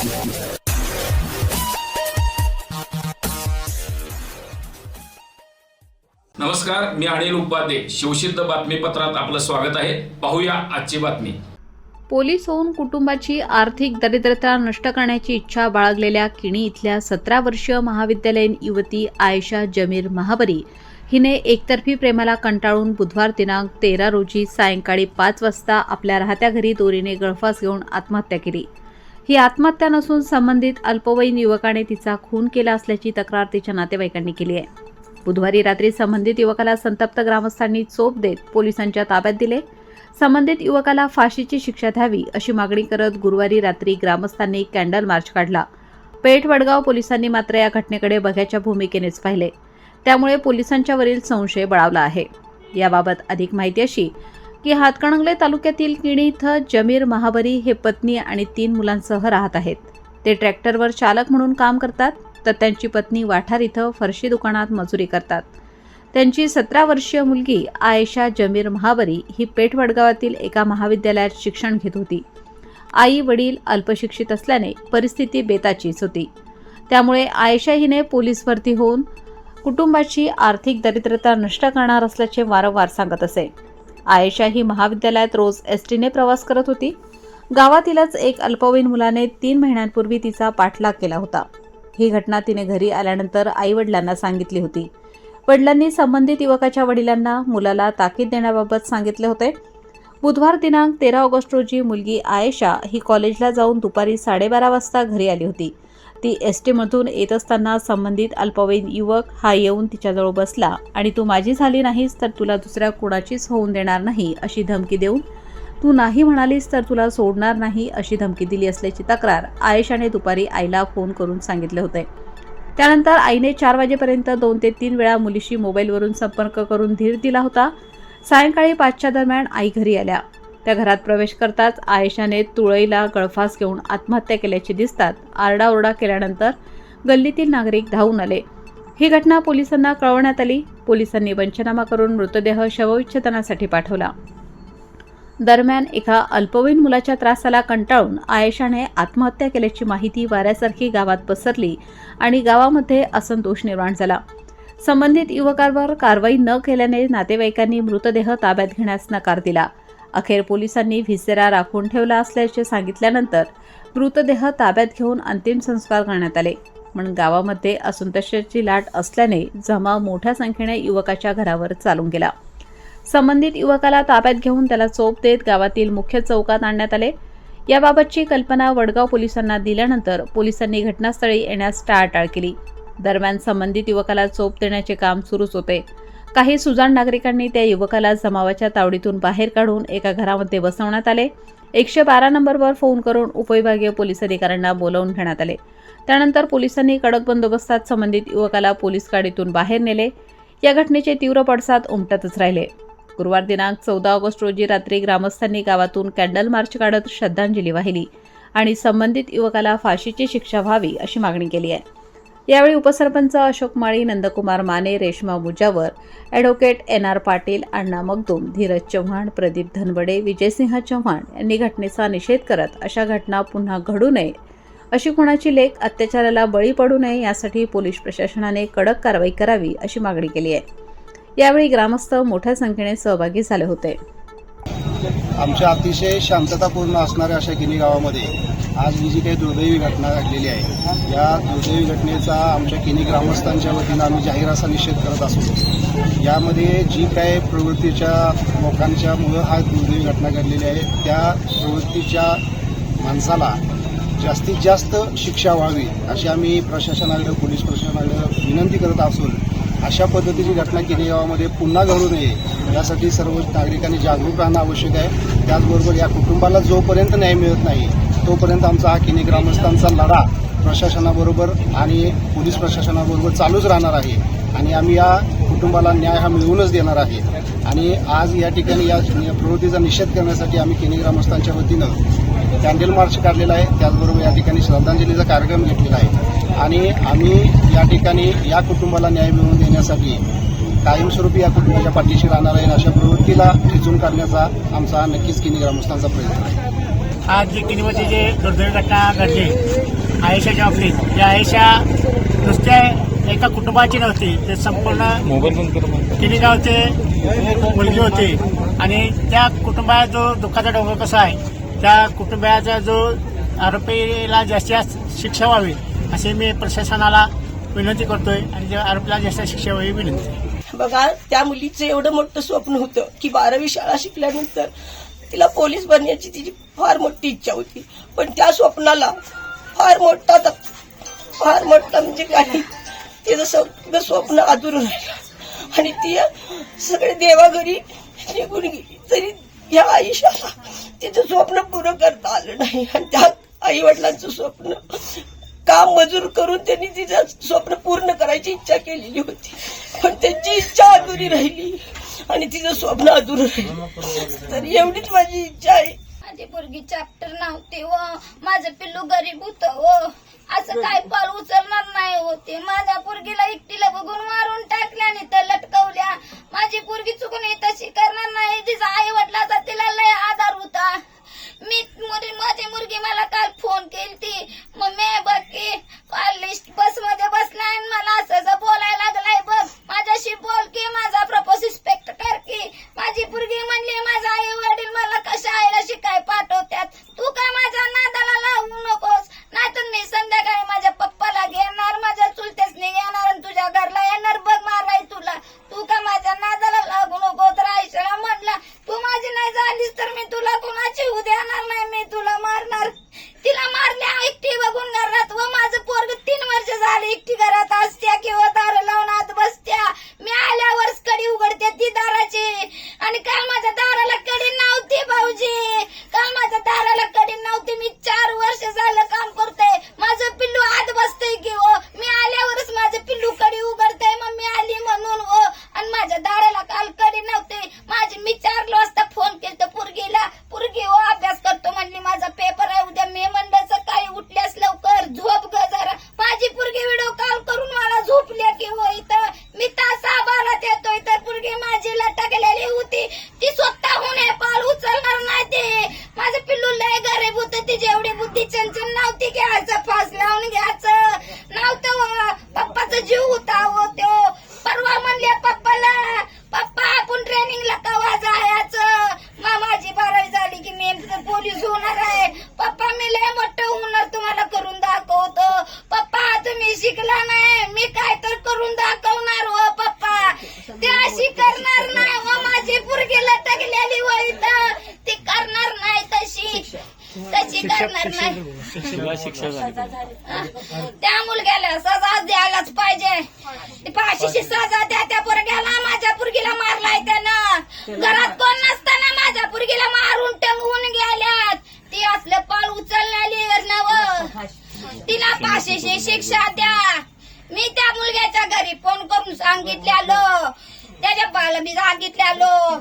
नमस्कार मी अनिल उपाध्ये. शिवसिद्ध बातमीपत्रात आपलं स्वागत आहे. पाहूया आजची बातमी. पोलीस होऊन कुटुंबाची आर्थिक दरिद्रता नष्ट करण्याची इच्छा बाळगलेल्या किणी इथल्या सतरा वर्षीय महाविद्यालयीन युवती आयशा जमीर महाबरी. हिने एकतर्फी प्रेमाला कंटाळून बुधवार दिनांक तेरा रोजी सायंकाळी पाच वाजता आपल्या राहत्या घरी दोरीने गळफास घेऊन आत्महत्या केली. ही आत्महत्या नसून संबंधित अल्पवयीन युवकाने तिचा खून केला असल्याची तक्रार तिच्या नातेवाईकांनी केली आहे. बुधवारी रात्री संबंधित युवकाला संतप्त ग्रामस्थांनी चोप देत पोलिसांच्या ताब्यात दिले. संबंधित युवकाला फाशीची शिक्षा द्यावी अशी मागणी करत गुरुवारी रात्री ग्रामस्थांनी कॅन्डल मार्च काढला. पेठ वडगाव पोलिसांनी मात्र या घटनेकडे बघ्याच्या भूमिकेनेच पाहिले. त्यामुळे पोलिसांच्या वरील संशय बळावला आहे. याबाबत अधिक माहिती अशी की हातकणंगले तालुक्यातील किणी इथं जमीर महाबरी हे पत्नी आणि तीन मुलांसह राहत आहेत. ते ट्रॅक्टरवर चालक म्हणून काम करतात तर त्यांची पत्नी वाठार इथं फरशी दुकानात मजुरी करतात. त्यांची सतरा वर्षीय मुलगी आयशा जमीर महाबरी ही पेठ वडगावातील एका महाविद्यालयात शिक्षण घेत होती. आई वडील अल्पशिक्षित असल्याने परिस्थिती बेताचीच होती. त्यामुळे आयशा हिने पोलीस भरती होऊन कुटुंबाची आर्थिक दरिद्रता नष्ट करणार असल्याचे वारंवार सांगत असे. आयशा ही महाविद्यालयात रोज एस टीने प्रवास करत होती. गावातीलच एक अल्पवयीन मुलाने तीन महिन्यांपूर्वी तिचा पाठलाग केला होता. ही घटना तिने घरी आल्यानंतर आईवडिलांना सांगितली होती. वडिलांनी संबंधित युवकाच्या वडिलांना मुलाला ताकीद देण्याबाबत सांगितले होते. बुधवार दिनांक तेरा ऑगस्ट रोजी मुलगी आयशा ही कॉलेजला जाऊन दुपारी साडेबारा वाजता घरी आली होती. ती एस टीमधून येत असताना संबंधित अल्पवयीन युवक हा येऊन तिच्याजवळ बसला. आणि तू माझी झाली नाहीस तर तुला दुसऱ्या कुणाचीच होऊन देणार नाही अशी धमकी देऊन. तू नाही म्हणालीस तर तुला सोडणार नाही अशी धमकी दिली असल्याची तक्रार आयशाने दुपारी आईला फोन करून सांगितले होते. त्यानंतर आईने चार वाजेपर्यंत दोन ते तीन वेळा मुलीशी मोबाईलवरून संपर्क करून धीर दिला होता. सायंकाळी पाचच्या दरम्यान आई घरी आल्या. त्या घरात प्रवेश करताच आयशाने तुळईला गळफास घेऊन आत्महत्या केल्याचे दिसतात. आरडाओरडा केल्यानंतर गल्लीतील नागरिक धावून आले. ही घटना पोलिसांना कळवण्यात आली. पोलिसांनी पंचनामा करून मृतदेह शवविच्छेदनासाठी पाठवला. दरम्यान एका अल्पवयीन मुलाच्या त्रासाला कंटाळून आयशाने आत्महत्या केल्याची माहिती वाऱ्यासारखी गावात पसरली आणि गावामध्ये असंतोष निर्माण झाला. संबंधित युवकांवर कारवाई न केल्याने नातेवाईकांनी मृतदेह ताब्यात घेण्यास नकार दिला. अखेर पोलिसांनी व्हिसेरा राखून ठेवला असल्याचे सांगितल्यानंतर मृतदेह ताब्यात घेऊन अंतिम संस्कार करण्यात आले. पण गावामध्ये असंतोषाची लाट असल्याने जमाव मोठ्या संख्येने युवकाच्या घरावर चालून गेला. संबंधित युवकाला ताब्यात घेऊन त्याला चोप देत गावातील मुख्य चौकात आणण्यात आले. याबाबतची कल्पना वडगाव पोलिसांना दिल्यानंतर पोलिसांनी घटनास्थळी येण्यास टाळाटाळ केली. दरम्यान संबंधित युवकाला चोप देण्याचे काम सुरूच होते. काही सुजाण नागरिकांनी त्या युवकाला जमावाच्या तावडीतून बाहेर काढून एका घरामध्ये बसवण्यात आले. एकशे बारा नंबरवर फोन करून उपविभागीय पोलीस अधिकाऱ्यांना बोलावून घेण्यात आले. त्यानंतर पोलिसांनी कडक बंदोबस्तात संबंधित युवकाला पोलीस गाडीतून बाहेर नेले. या घटनेचे तीव्र पडसाद उमटतच राहिले. गुरुवार दिनांक चौदा ऑगस्ट रोजी रात्री ग्रामस्थांनी गावातून कॅन्डल मार्च काढत श्रद्धांजली वाहिली आणि संबंधित युवकाला फाशीची शिक्षा व्हावी अशी मागणी केली आहे. यावेळी उपसरपंच Ashok Mali Nandkumar Mane Reshma Mujawar advocate N R Patil Anna Magdum Dheeraj Chavan Pradeep Dhanawade Vijaysinh Chavan यांनी घटनेचा निषेध करत अशा घटना पुन्हा घडू नये. अशी कुणाची लेख अत्याचाराला बळी पडू नये यासाठी पोलीस प्रशासनाने कडक कारवाई करावी अशी मागणी केली आहे. यावेळी ग्रामस्थ मोठ्या संख्येने सहभागी झाले होते. आमच्या अतिशय शांततापूर्ण असणाऱ्या अशा गिनी गावामध्ये आज ही जी काही दुर्दैवी घटना घडलेली आहे या दुर्दैवी घटनेचा आमच्या किनी ग्रामस्थांच्या वतीनं आम्ही जाहीर असा निषेध करत असू. यामध्ये जी काय प्रवृत्तीच्या लोकांच्यामुळं हा दुर्दैवी घटना घडलेली आहे त्या प्रवृत्तीच्या माणसाला जास्तीत जास्त शिक्षा व्हावी अशी आम्ही प्रशासनाकडं पोलीस प्रशासनाकडं विनंती करत असून अशा पद्धतीची घटना केली गावामध्ये पुन्हा घडू नये यासाठी सर्व नागरिकांनी जागरूक राहणं आवश्यक आहे. त्याचबरोबर या कुटुंबाला जोपर्यंत न्याय मिळत नाही तोपर्यंत आमचा हा किनी ग्रामस्थांचा लढा प्रशासनाबरोबर आणि पोलीस प्रशासनाबरोबर चालूच राहणार आहे. आणि आम्ही या कुटुंबाला न्याय हा मिळवूनच देणार आहे. आणि आज या ठिकाणी या या प्रवृत्तीचा निषेध करण्यासाठी आम्ही किनी ग्रामस्थांच्या वतीनं कॅन्डल मार्च काढलेला आहे. त्याचबरोबर या ठिकाणी श्रद्धांजलीचा कार्यक्रम घेतलेला आहे. आणि आम्ही या ठिकाणी या कुटुंबाला न्याय मिळवून देण्यासाठी कायमस्वरूपी या कुटुंबाच्या पाठीशी राहणार आहे अशा प्रवृत्तीला खिचून काढण्याचा आमचा नक्कीच किनी ग्रामस्थांचा प्रयत्न आहे. आज जे किनीवरची जे दुर्दैवी घटना घडली आयेशाच्या बाबतीत. या आयेशा नुसत्या एका कुटुंबाची नव्हती ते संपूर्ण किनी गावचे मुलगी होती. आणि त्या कुटुंबात जो दुःखाचा डोंगर कसा आहे त्या कुटुंबाचा जो आरोपीला जास्तीत जास्त शिक्षा व्हावी असे मी प्रशासनाला विनंती करतोय आणि त्या आरोपीला जास्त शिक्षा व्हावी विनंती. बघा त्या मुलीचं एवढं मोठं स्वप्न होतं की बारावी शाळा शिकल्यानंतर तिला पोलीस बनण्याची तिची फार मोठी इच्छा होती. पण त्या स्वप्नाला फार मोठा फार मोठा म्हणजे काही तिचं सगळं स्वप्न अधुरून राहिलं. आणि ती सगळे देवाघरी निघून गेली. तरी या आयुष्याला तिचं स्वप्न पुरं करता आलं नाही. आणि त्या आई वडिलांचं स्वप्न काम मजूर करून त्यांनी तिचं स्वप्न पूर्ण करायची इच्छा केलेली होती. पण त्यांची इच्छा अधुरी राहिली आणि तिचं स्वप्न अधुरं राहिलं. तर एवढीच माझी इच्छा आहे. माझी पोरगी चॅप्टर नव्हते व माझं पिल्लू गरीब होत व हो. असं काय पाल उचलणार नाही होते माझ्या पोरगीला एकटीला बघून मारून टाकल्या आणि तर लटकवल्या. माझी पोरगी चुकून तशी करणार नाही. तिचा आई वडिला तशी करणार? नाही त्या मुलग्याला सजा द्यायलाच पाहिजे. ती फाशीची सजा द्या त्या पोरग्याला. माझ्या पोरगीला मारलाय त्यानं. घरात कोण नसताना माझ्या पोरगीला मारून टंगवून गेल्यात. ती असलं पाल उचललेली नव. तिला फाशीची शिक्षा द्या. मी त्या मुलग्याच्या घरी फोन करून सांगितल्यालो. त्याच्या बाला मी सांगितल्यालो.